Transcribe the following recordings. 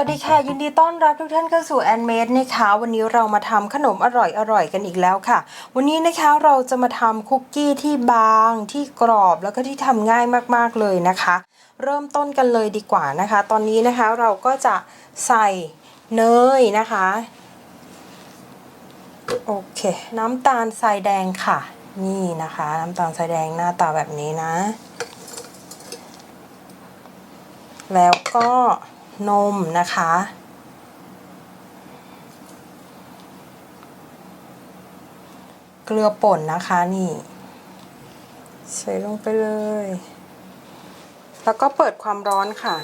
วัสดีค่ะ ยินดีต้อนรับทุกท่านเข้าสู่แอนเมดนะคะวันนี้เรามาทำขนมอร่อยๆกันอีกแล้วค่ะ วันนี้นะคะเราจะมาทำคุกกี้ที่บางที่กรอบแล้วก็ที่ทำง่ายมากๆเลยนะคะ เริ่มต้นกันเลยดีกว่านะคะ ตอนนี้นะคะเราก็จะใส่เนยนะคะโอเค น้ำตาลทรายแดงค่ะ นี่นะคะ น้ำตาลทรายแดงหน้าตาแบบนี้นะ แล้วก็ นมนะคะ เกลือป่นนะคะนี่ใส่ลงไปเลย แล้วก็เปิดความร้อนค่ะ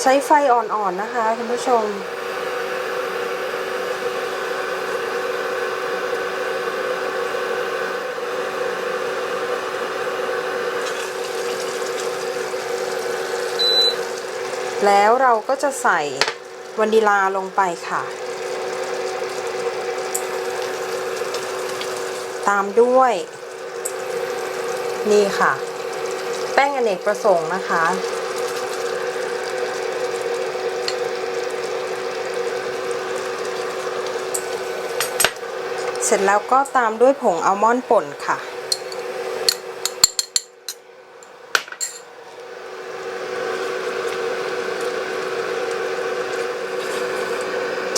ใช้ไฟอ่อนๆนะคะคุณผู้ชม แล้วเราก็จะใส่วานิลาลงไปค่ะ ตามด้วย นี่ค่ะ แป้งอเนกประสงค์นะคะ เสร็จแล้วก็ตามด้วยผงอัลมอนด์ป่นค่ะ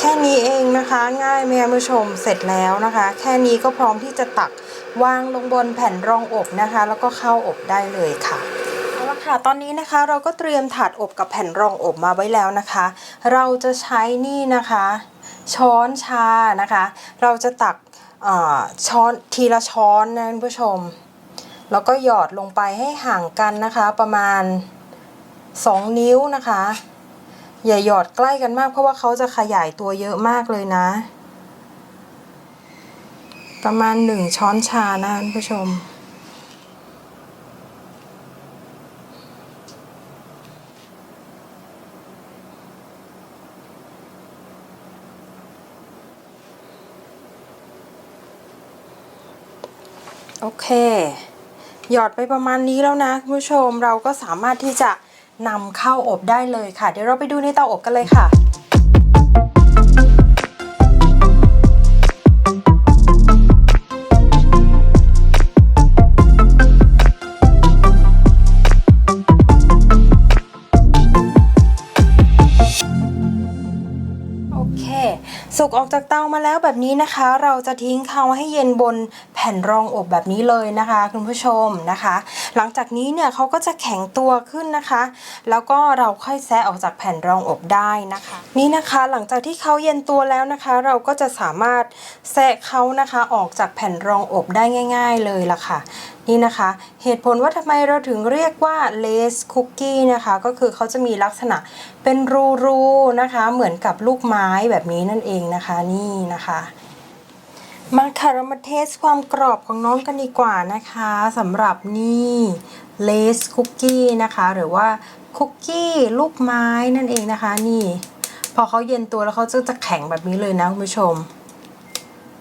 ค่นี้เองนะคะ ง่ายไหมคะผู้ชมเสร็จแล้วนะคะ แค่นี้ก็พร้อมที่จะตักวางลงบนแผ่นรองอบนะคะ แล้วก็เข้าอบได้เลยค่ะเอาละค่ะตอนนี้นะคะเราก็เตรียมถาดอบกับแผ่นรองอบมาไว้แล้วนะคะ เราจะใช้นี่นะคะ ช้อนชานะคะ เราจะตักอ่อช้อนทีละช้อนนะคุณผู้ชม แล้วก็หยอดลงไปให้ห่างกันนะคะประมาณ 2 นิ้วนะคะ อย่าหยอดใกล้กันมากเพราะว่าเขาจะขยายตัวเยอะมากเลยนะ ประมาณหนึ่งช้อนชานะคุณผู้ชม โอเค หยอดไปประมาณนี้แล้วนะคุณผู้ชมเราก็สามารถที่จะ นำเข้าอบได้เลยค่ะ เดี๋ยวเราไปดูในเตาอบกันเลยค่ะโอเคสุกออกจากเตามาแล้วแบบนี้นะคะ เราจะทิ้งเขาให้เย็นบน ผ่นรองอบแบบนี้เลยนะคะคุณผู้ชมนะคะ หลังจากนี้เนี่ยเขาก็จะแข็งตัวขึ้นนะคะ แล้วก็เราค่อยแซะออกจากแผ่นรองอบได้นะคะ นี่นะคะหลังจากที่เขาเย็นตัวแล้วนะคะ เราก็จะสามารถแซะเขานะคะออกจากแผ่นรองอบได้ง่าย ๆเลยล่ะค่ะนี่นะคะ เหตุผลว่าทำไมเราถึงเรียกว่าเลสคุกกี้นะคะ ก็คือเขาจะมีลักษณะเป็นรูๆนะคะ เหมือนกับลูกไม้แบบนี้นั่นเองนะคะ นี่นะคะ มาค่ะเรามาเทสความกรอบของน้องกันดีกว่านะคะสำหรับนี่เลสคุกกี้นะคะ หรือว่าคุกกี้ลูกไม้นั่นเองนะคะนี่ พอเขาเย็นตัวแล้วเขาจะจะแข็งแบบนี้เลยนะคุณผู้ชม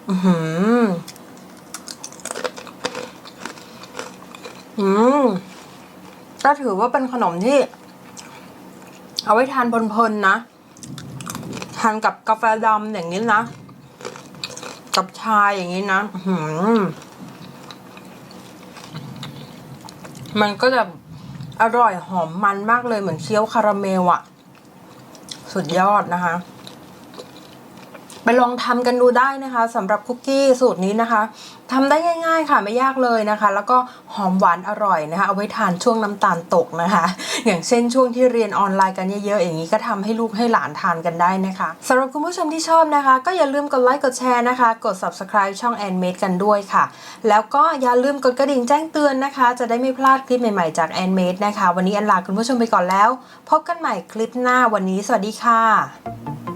อือหืออืมก็ถือว่าเป็นขนมที่ เอาไว้ทานเพลินๆนะ ทานกับกาแฟดำอย่างนี้นะ กับชายอย่างนี้นะหืมมันก็จะอร่อยหอมมันมากเลยเหมือนเคี้ยวคาราเมลอะสุดยอดนะคะ ไปลองทำกันดูได้นะคะสำหรับคุกกี้สูตรนี้นะคะทำได้ง่าย ๆ ค่ะไม่ยากเลยนะคะ แล้วก็หอมหวานอร่อยนะคะ เอาไว้ทานช่วงน้ำตาลตกนะคะ อย่างเช่นช่วงที่เรียนออนไลน์กันเยอะๆอย่างนี้ก็ทำให้ลูกให้หลานทานกันได้นะคะสำหรับคุณผู้ชมที่ชอบนะคะ ก็อย่าลืมกดไลค์กดแชร์นะคะ กด subscribe ช่อง a n m a d e กันด้วยค่ะ แล้วก็อย่าลืมกดกระดิ่งแจ้งเตือนนะคะ จะได้ไม่พลาดคลิปใหม่ๆจาก a n m a d e นะคะ วันนี้อันลาคุณผู้ชมไปก่อนแล้ว พบกันใหม่คลิปหน้าวันนี้ สวัสดีค่ะ